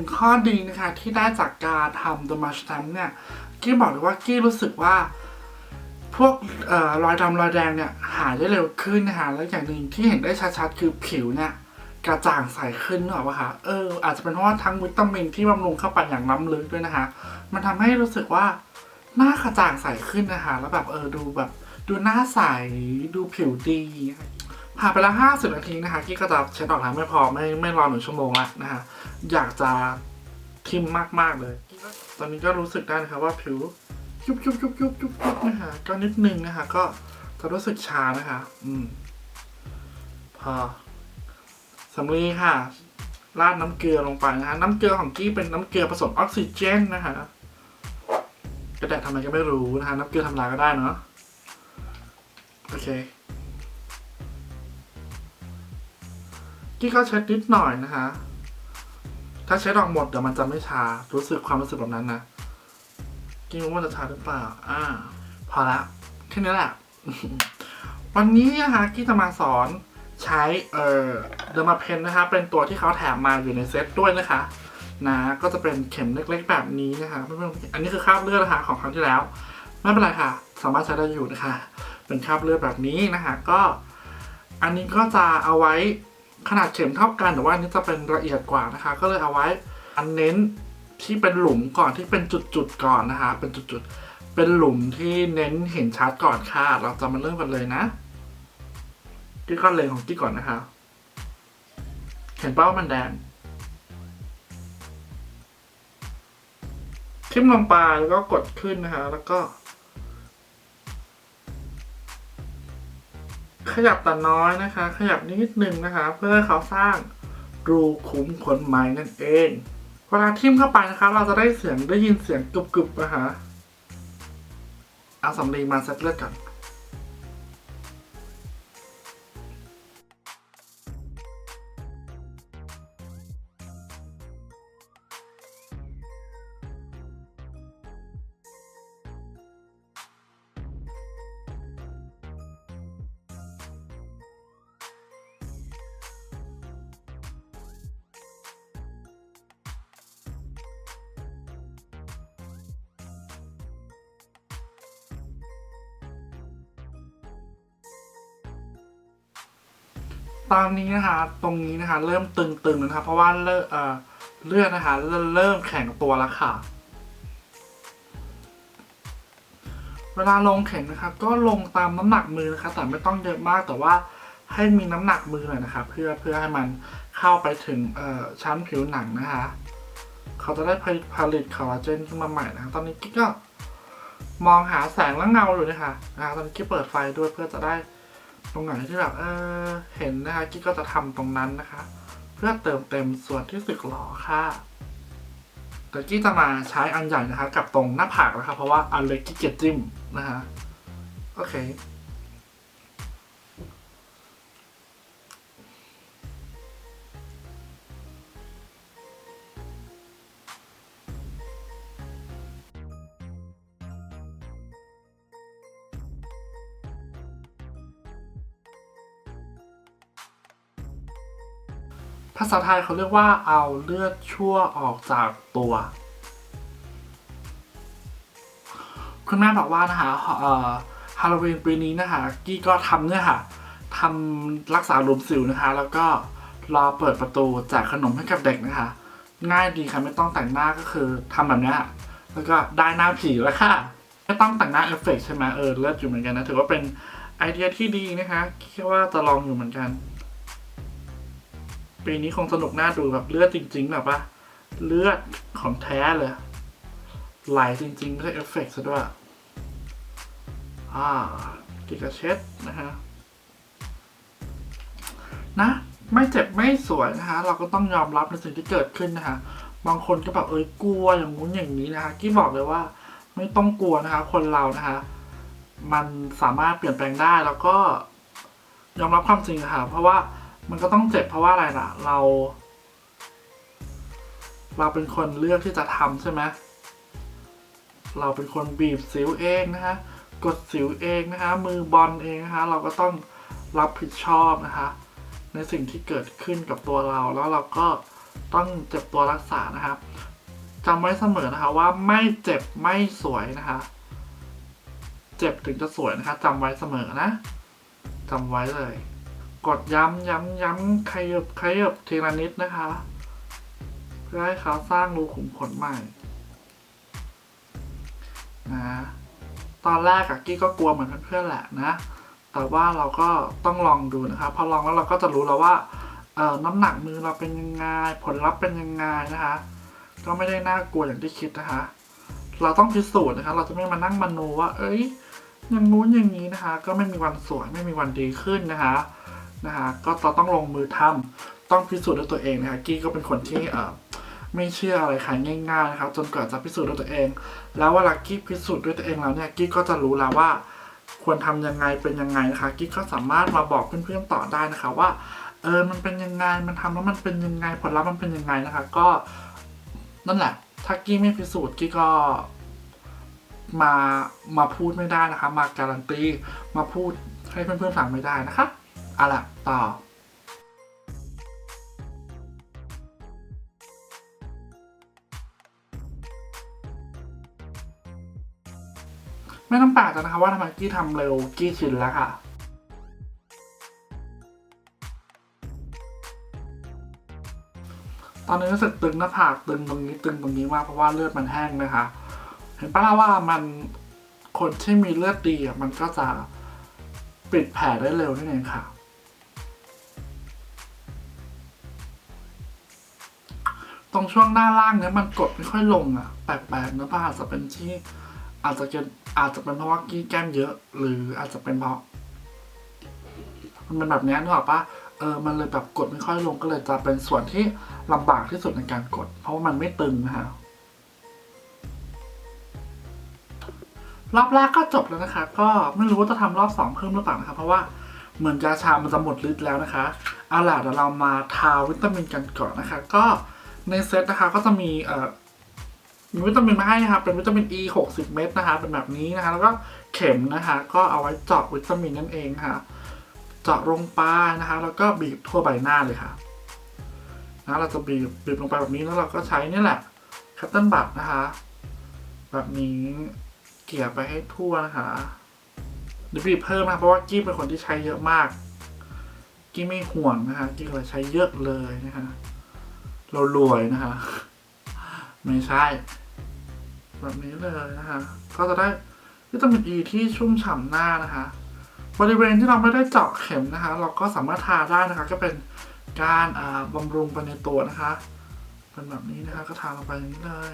นึ่งข้อดีนะคะ ที่ได้จากการทำ The March Stamp เนี่ยกี้บอกเลยว่ากี้รู้สึกว่า พวกออรอยดำรอยแดงเนี่ย หายได้เร็วขึ้นนะคะแล้วอย่างหนึ่งที่เห็นได้ชัดๆ คือผิวเนี่ยกระจ่างใสขึ้นหรอวะคะ เออ อาจจะเป็นเพราะว่าทั้งวิตามินที่บำรุงเข้าไปอย่างล้ำลึกด้วยนะคะ มันทำให้รู้สึกว่าหน้ากระจ่างใสขึ้นนะคะ แล้วแบบเออดูแบบ ดูหน้าใส ดูผิวดี ผ่านไปแล้วห้าสิบนาทีนะคะกี้ก็จะเช็ดออกแล้วไม่พอไม่ไม่รอหนึ่งชั่วโมงละนะคะอยากจะทิมมากๆเลย ตอนนี้ก็รู้สึกได้นะคะว่าผิวยุบยุบยุบยุบยุบยุบนะคะก็นิดนึงนะคะก็จะรู้สึกชานะคะ อืม พอสำลีค่ะราดน้ำเกลือลงไปนะคะน้ำเกลือของกี้เป็นน้ำเกลือผสมออกซิเจนนะคะกระแดดทำไมก็ไม่รู้นะคะน้ำเกลือทำลายก็ได้เนาะโอเค กี้ก็เช็ดนิดหน่อยนะคะ ถ้าเช็ดออกหมดเดี๋ยวมันจะไม่ชา รู้สึกความรู้สึกแบบนั้นนะ กี้รู้ว่าจะชาหรือเปล่า อ่า พอละแค่นี้แหละ วันนี้นะคะกี้จะมาสอนใช้เอ่อเดอร์มาเพนนะคะ เป็นตัวที่เขาแถมมาอยู่ในเซตด้วยนะคะ นะ ก็จะเป็นเข็มเล็กๆแบบนี้นะคะไม่เป็นอันนี้คือคราบเลือดนะคะของครั้งที่แล้ว ไม่เป็นไรค่ะ สามารถใช้ได้อยู่นะคะ เป็นคราบเลือดแบบนี้นะคะ ก็ อันนี้ก็จะเอาไว้ ขนาดเข็มเท่ากันแต่ว่านี้จะเป็นละเอียดกว่านะคะ ก็เลยเอาไว้อันเน้นที่เป็นหลุมก่อนที่เป็นจุดๆก่อนนะคะ เป็นจุดๆเป็นหลุมที่เน้นเห็นชัดก่อนค่ะ เราจะมาเริ่มกันเลยนะที่ก้อนเลนของกี้ก่อนนะคะ เห็นเป้ามันแดงทิ่มลงไปแล้วก็กดขึ้นนะคะ แล้วก็ ขยับแต่น้อยนะคะ ขยับนิดนึงนะคะ เพื่อให้เขาสร้างรูขุมขนไหมนั่นเอง เวลาทิ่มเข้าไปนะคะ เราจะได้เสียงได้ยินเสียงกรุบๆนะคะเอาสำลีมาเซตเลือดก่อน ตอนนี้นะคะตรงนี้นะคะ เริ่มตึงๆนะครับเพราะว่าเลือดเลือดนะคะเริ่มแข็งตัวแล้วค่ะ เวลาลงเข็มนะคะ ก็ลงตามน้ำหนักมือนะคะ แต่ไม่ต้องเยอะมากแต่ว่าให้มีน้ำหนักมือหน่อยนะคะ เพื่อเพื่อให้มันเข้าไปถึงชั้นผิวหนังนะคะ เขาจะได้ผลิตผลิตคอลลาเจนขึ้นมาใหม่นะคะตอนนี้กิ๊กก็มองหาแสงและเงาอยู่นะคะนะคะตอนนี้กิ๊กเปิดไฟด้วยเพื่อจะได้ ตรงไหนที่แบบเออเห็นนะคะกิ๊กก็จะทำตรงนั้นนะคะ เพื่อเติมเต็มส่วนที่สึกหรอค่ะแต่กี้จะมาใช้อันใหญ่นะคะ กับตรงหน้าผากนะคะ เพราะว่าอันเล็กกี้เกียจจิ้มนะคะโอเค ภาษาไทยเขาเรียกว่าเอาเลือดชั่วออกจากตัว คุณแม่บอกว่านะคะเอ่อฮาโลวีนปีนี้นะคะกี้ก็ทำเนี่ยค่ะทำรักษาหลุมสิวนะคะ แล้วก็รอเปิดประตูแจกขนมให้กับเด็กนะคะ ง่ายดีค่ะไม่ต้องแต่งหน้าก็คือทำแบบนี้ค่ะแล้วก็ได้หน้าผีแล้วค่ะไม่ต้องแต่งหน้าเอฟเฟกต์ใช่ไหมเออเลิศอยู่เหมือนกันนะถือว่าเป็นไอเดียที่ดีนะคะคิดว่าจะลองอยู่เหมือนกัน ปีนี้คงสนุกน่าดูแบบเลือดจริงๆแบบว่าเลือดของแท้เลย ไหลจริงๆ ไม่ใช่เอฟเฟกต์ซะด้วย อ่ากิกาเช็ดนะฮะ นะ ไม่เจ็บไม่สวยนะคะเราก็ต้องยอมรับในสิ่งที่เกิดขึ้นนะคะบางคนก็แบบเอ้ยกลัวอย่างงู้นอย่างนี้นะคะกี้บอกเลยว่า ไม่ต้องกลัวนะคะ คนเรานะคะ มันสามารถเปลี่ยนแปลงได้แล้วก็ยอมรับความจริงอะค่ะ เพราะว่า มันก็ต้องเจ็บเพราะว่าอะไรล่ะ เรา เราเป็นคนเลือกที่จะทำใช่ไหมเราเป็นคนบีบสิวเองนะคะกดสิวเองนะคะมือบอลเองนะคะเราก็ต้องรับผิดชอบนะคะ ในสิ่งที่เกิดขึ้นกับตัวเราแล้วเราก็ต้องเจ็บตัวรักษานะครับจำไว้เสมอนะคะว่าไม่เจ็บไม่สวยนะคะ เจ็บถึงจะสวยนะคะจำไว้เสมอนะจำไว้เลย กดย้ำย้ำย้ำขยับขยับทีละนิดนะคะ เพื่อให้เขาสร้างรูขุมขนใหม่นะตอนแรกอะกี้ก็กลัวเหมือนเพื่อนๆแหละนะ แต่ว่าเราก็ต้องลองดูนะคะพอลองแล้วเราก็จะรู้แล้วว่าเอ่อน้ำหนักมือเราเป็นยังไง ผลลัพธ์เป็นยังไงนะคะ ก็ไม่ได้น่ากลัวอย่างที่คิดนะคะ เราต้องพิสูจน์นะคะ เราจะไม่มานั่งมโนว่า เอ้ยอย่างนู้นอย่างนี้นะคะ ก็ไม่มีวันสวยไม่มีวันดีขึ้นนะคะ นะคะก็ต้องลงมือทำต้องพิสูจน์ด้วยตัวเองนะคะกี้ก็เป็นคนที่เออไม่เชื่ออะไรใครง่ายๆนะครับจนกว่าจะพิสูจน์ด้วยตัวเอง แล้วเวลากี้พิสูจน์ด้วยตัวเองแล้วเนี่ยกี้ก็จะรู้แล้วว่าควรทำยังไงเป็นยังไงนะคะกิ๊กก็สามารถมาบอกเพื่อนๆต่อได้นะคะว่าเออมันเป็นยังไงมันทำแล้วมันเป็นยังไงผลลัพธ์มันเป็นยังไงนะคะ ก็นั่นแหละ ถ้ากี้ไม่พิสูจน์กี้ก็มามาพูดไม่ได้นะคะ มาการันตีมาพูดให้เพื่อนๆฟังไม่ได้นะคะ อาล่ะต่อไม่ต้องแปลกใจนะคะว่าทำไมกี้ทำเร็วกี้ชินแล้วค่ะ ตอนนี้รู้สึกตึงหน้าผากตึงตรงนี้ตึงตรงนี้มากเพราะว่าเลือดมันแห้งนะคะ เห็นปะล่ะว่ามันคนที่มีเลือดดีมันก็จะปิดแผลได้เร็วนั่นเองค่ะ ตรงช่วงหน้าล่างเนี่ยมันกดไม่ค่อยลงอะ แปลกๆนะป้าอาจจะเป็นที่ อาจจะเป็นอาจจะเป็นเพราะว่ากี้แก้มเยอะ หรืออาจจะเป็นเพราะ มันเป็นแบบนี้นึกออกปะเออมันเลยแบบกดไม่ค่อยลงก็เลยจะเป็นส่วนที่ลำบากที่สุดในการกด เพราะว่ามันไม่ตึงนะฮะรอบแรกก็จบแล้วนะคะ ก็ไม่รู้ว่าจะทำรอบสองเพิ่มหรือเปล่านะคะ เพราะว่าเหมือนยาชามันจะหมดฤทธิ์แล้วนะคะเอาล่ะเดี๋ยวเรามาทาวิตามินกันก่อนนะคะ ก็ ในเซตนะคะก็จะมีเอ่อมีวิตามินมาให้นะครับเป็นวิตามิน E 60 เม็ดนะคะเป็นแบบนี้นะคะ แล้วก็เข็มนะคะก็เอาไว้เจาะวิตามินนั่นเองค่ะ เจาะลงไปนะคะ แล้วก็บีบทั่วใบหน้าเลยค่ะนะเราจะบีบบีบลงไปแบบนี้แล้วเราก็ใช้นี่แหละคัตเติ้ลบัตนะคะ แบบนี้เกลี่ยไปให้ทั่วนะคะเดี๋ยวบีบเพิ่มนะเพราะว่ากี้เป็นคนที่ใช้เยอะมาก กี้ไม่ห่วงนะคะ กี้เลยใช้เยอะเลยนะคะ เรารวยนะคะ ไม่ใช่ แบบนี้เลยนะคะ ก็จะได้วิตามินอ e ีที่ชุ่มฉ่ำหน้านะคะ บริเวณที่เราไม่ได้เจาะเข็มนะคะ เราก็สามารถทาได้นะคะ ก็เป็นการบำรุงไปในตัวนะคะ เป็นแบบนี้นะคะ ก็ทาลงไปอย่างนี้เลย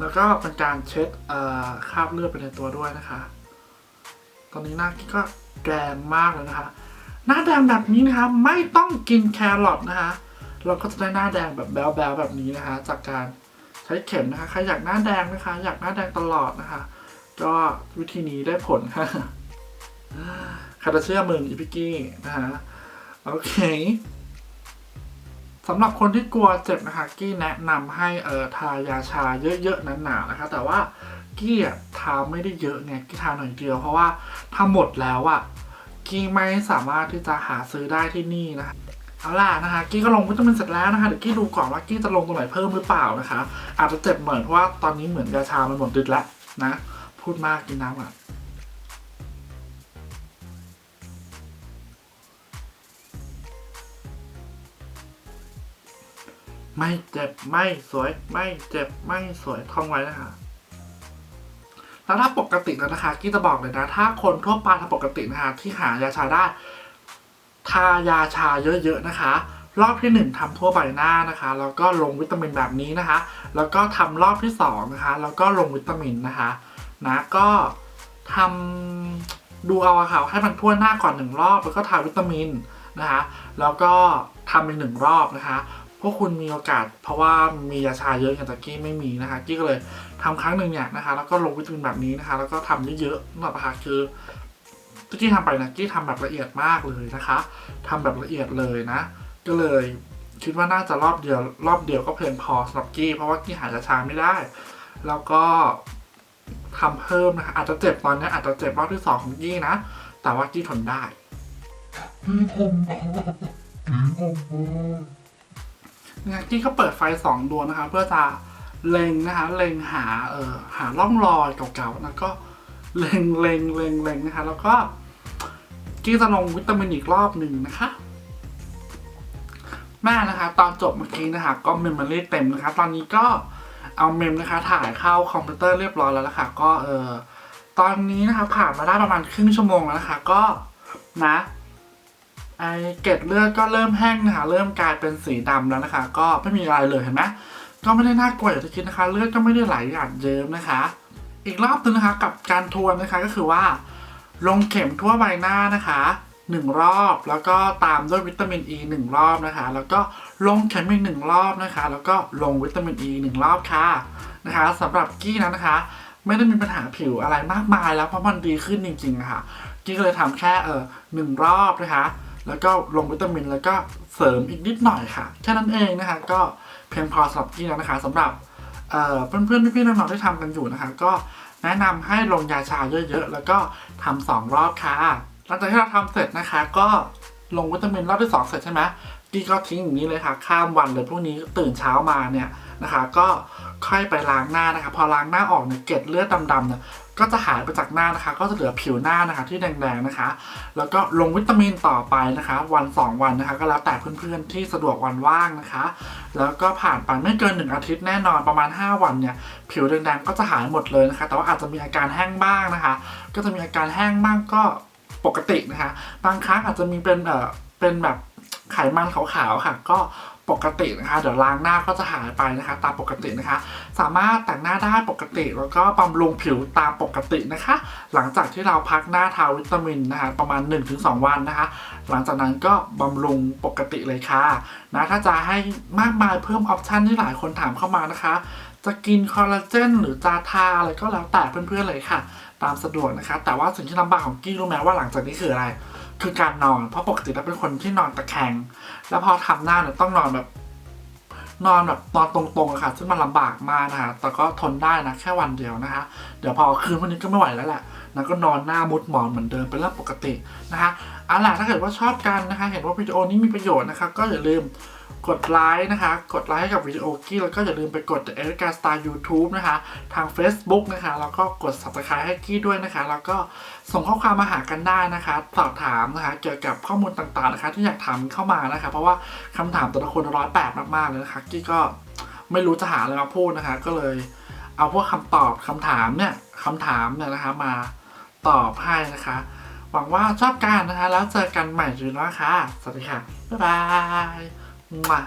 แล้วก็เป็นการเช็ดคราบเลือดไปในตัวด้วยนะคะ ตอนนี้หน้ากิ๊กก็แดงมากเลยนะคะ หน้าแดงแบบนี้นะคะ ไม่ต้องกินแครอทนะคะ เราก็จะได้หน้าแดงแบบแบ๊วๆแบบนี้นะคะ จากการใช้เข็มนะคะ ใครอยากหน้าแดงนะคะ อยากหน้าแดงตลอดนะคะ ก็วิธีนี้ได้ผลค่ะใครจะเชื่อมึงอีพิกี้นะคะ โอเคสำหรับคนที่กลัวเจ็บนะคะ กี้แนะนำให้เอ่อทายาชาเยอะๆหนาๆนะคะ แต่ว่ากี้อะทาไม่ได้เยอะไงกี้ทาหน่อยเดียวเพราะว่าถ้าหมดแล้วอะ กี้ไม่สามารถที่จะหาซื้อได้ที่นี่นะคะเอาล่ะนะคะกี้ก็ลงวิตามินเสร็จแล้วนะคะเดี๋ยวกี้ดูก่อนว่ากี้จะลงตรงไหนเพิ่มหรือเปล่านะคะ อาจจะเจ็บเหมือนเพราะว่าตอนนี้เหมือนยาชามันหมดฤทธิ์แล้วนะ พูดมากกินน้ำอะไม่เจ็บไม่สวยไม่เจ็บไม่สวยท่องไว้นะคะ แล้วถ้าปกติแล้วนะคะกี้จะบอกเลยนะถ้าคนทั่วไปถ้าปกตินะคะที่หายาชาได้ทายาชาเยอะๆนะคะ รอบที่หนึ่งทำทั่วใบหน้านะคะ แล้วก็ลงวิตามินแบบนี้นะคะ แล้วก็ทำรอบที่สองนะคะ แล้วก็ลงวิตามินนะคะนะก็ทำดูเอาะค่ะให้มันทั่วหน้าก่อนหนึ่งรอบ แล้วก็ทาวิตามินนะคะ แล้วก็ทำอีกหนึ่งรอบนะคะ พวกคุณมีโอกาส เพราะว่ามียาชาเยอะอย่างตะกี้ไม่มีนะคะกี้ก็เลยทำครั้งหนึ่งเนี่ยนะคะ แล้วก็ลงวิตามินแบบนี้นะคะ แล้วก็ทำเยอะๆนะคะคือที่กี้ทำไปนะกี้ทำแบบละเอียดมากเลยนะคะทำแบบละเอียดเลยนะ ก็เลยคิดว่าน่าจะรอบเดียว รอบเดียวก็เพียงพอสำหรับกี้เพราะว่ากี้หายาชาไม่ได้ แล้วก็ทำเพิ่มนะคะอาจจะเจ็บตอนนี้อาจจะเจ็บรอบที่สองของกี้นะ แต่ว่ากี้ทนได้เนี่ ยกี้ก็เปิดไฟสองดวงนะคะ เพื่อจะเล็งนะคะเล็งหาเอ่อหาร่องรอยเก่าๆแล้วก็เล็งเล็งเล็งเล็งนะคะ แล้วก็กี้จะลงวิตามินอีกรอบหนึ่งนะคะแม่นะคะ ตอนจบเมื่อกี้นะคะ ก็เมมโมรี่เต็มนะคะ ตอนนี้ก็เอาเมมนะคะ ถ่ายเข้าคอมพิวเตอร์เรียบร้อยแล้วละค่ะก็เออตอนนี้นะคะผ่านมาได้ประมาณครึ่งชั่วโมงแล้วนะคะ ก็นะ ไอเกล็ดเลือดก็เริ่มแห้งนะคะ เริ่มกลายเป็นสีดำแล้วนะคะ ก็ไม่มีอะไรเลยเห็นไหมก็ไม่ได้น่ากลัวอย่างที่คิดนะคะ เลือดก็ไม่ได้ไหลหยาดเยิ้มนะคะ อีกรอบนึงนะคะกับการทวนนะคะก็คือว่า ลงเข็มทั่วใบหน้านะคะหนึ่งรอบแล้วก็ตามด้วยวิตามินอีหนึ่งรอบนะคะ แล้วก็ลงเข็มอีกหนึ่งรอบนะคะ แล้วก็ลงวิตามินอีหนึ่งรอบค่ะนะคะสำหรับกี้นั้นนะคะ ไม่ได้มีปัญหาผิวอะไรมากมายแล้วเพราะมันดีขึ้นจริงๆนะคะกี้ก็เลยทำแค่เออหนึ่งรอบนะคะ แล้วก็ลงวิตามินแล้วก็เสริมอีกนิดหน่อยค่ะ แค่นั้นเองนะคะก็เพียงพอสำหรับกี้แล้วนะคะสำหรับเอ่อเพื่อนๆพี่ๆน้องๆที่ทำกันอยู่นะคะ ก็แนะนำให้ลงยาชาเยอะๆ แล้วก็ทำสองรอบค่ะ หลังจากที่เราทำเสร็จนะคะ ก็ลงวิตามินรอบที่สองเสร็จใช่ไหม กี้ก็ทิ้งอย่างนี้เลยค่ะข้ามวันเลยพรุ่งนี้ตื่นเช้ามาเนี่ยนะคะ ก็ค่อยไปล้างหน้านะคะ พอล้างหน้าออกเนี่ยเกล็ดเลือดดำๆเนี่ยก็จะหายไปจากหน้านะคะ ก็จะเหลือผิวหน้านะคะที่แดงๆนะคะ แล้วก็ลงวิตามินต่อไปนะคะ วัน 2 วันนะคะ ก็แล้วแต่เพื่อนๆที่สะดวกวันว่างนะคะ แล้วก็ผ่านไปไม่เกิน 1 อาทิตย์แน่นอนประมาณ 5 วันเนี่ยผิวแดงๆก็จะหายหมดเลยนะคะ แต่ว่าอาจจะมีอาการแห้งบ้างนะคะ ก็จะมีอาการแห้งบ้างก็ปกตินะคะ บางครั้งอาจจะมีเป็นเอ่อเป็นแบบ ไขมันขาวๆค่ะ ก็ปกตินะคะ เดี๋ยวล้างหน้าก็จะหายไปนะคะ ตามปกตินะคะ สามารถแต่งหน้าได้ปกติแล้วก็บำรุงผิวตามปกตินะคะ หลังจากที่เราพักหน้าทาวิตามินนะคะ ประมาณ 1-2 วันนะคะ หลังจากนั้นก็บำรุงปกติเลยค่ะนะถ้าจะให้มากมายเพิ่มออปชันที่หลายคนถามเข้ามานะคะ จะกินคอลลาเจนหรือจะทาอะไรก็แล้วแต่เพื่อนๆเลยค่ะ ตามสะดวกนะคะ แต่ว่าสิ่งที่ลำบากของกี้รู้ไหมว่าหลังจากนี้คืออะไร คือการนอน เพราะปกติแล้วเป็นคนที่นอนตะแคง แล้วพอทำหน้าเนี่ยต้องนอนแบบ นอนแบบนอนตรงๆอะค่ะ ซึ่งมันลำบากมากนะคะ แต่ก็ทนได้นะแค่วันเดียวนะคะ เดี๋ยวพอคืนวันนี้ก็ไม่ไหวแล้วแหละนะก็นอนหน้ามุดหมอนเหมือนเดิมเป็นเรื่องปกตินะคะเอาล่ะถ้าเกิดว่าชอบกันนะคะ เห็นว่าวิดีโอนี้มีประโยชน์นะคะ ก็อย่าลืม กดไลค์นะคะ กดไลค์ให้กับวิดีโอกี้แล้วก็อย่าลืมไปกดเอริกาสตาร์ยูทูบนะคะ ทาง Facebook นะคะ แล้วก็กด subscribe ให้กี้ด้วยนะคะ แล้วก็ส่งข้อความมาหากันได้นะคะ สอบถามนะคะ เกี่ยวกับข้อมูลต่างๆนะคะ ที่อยากถามเข้ามานะคะ เพราะว่าคำถามแต่ละคนร้อยแปดมากๆเลยนะคะ กี้ก็ไม่รู้จะหาอะไรมาพูดนะคะ ก็เลยเอาพวกคำตอบคำถามเนี่ยคำถามเนี่ยนะคะมาตอบให้นะคะ หวังว่าชอบกันนะคะ แล้วเจอกันใหม่จุดนะคะ สวัสดีค่ะ บ๊ายบาย มา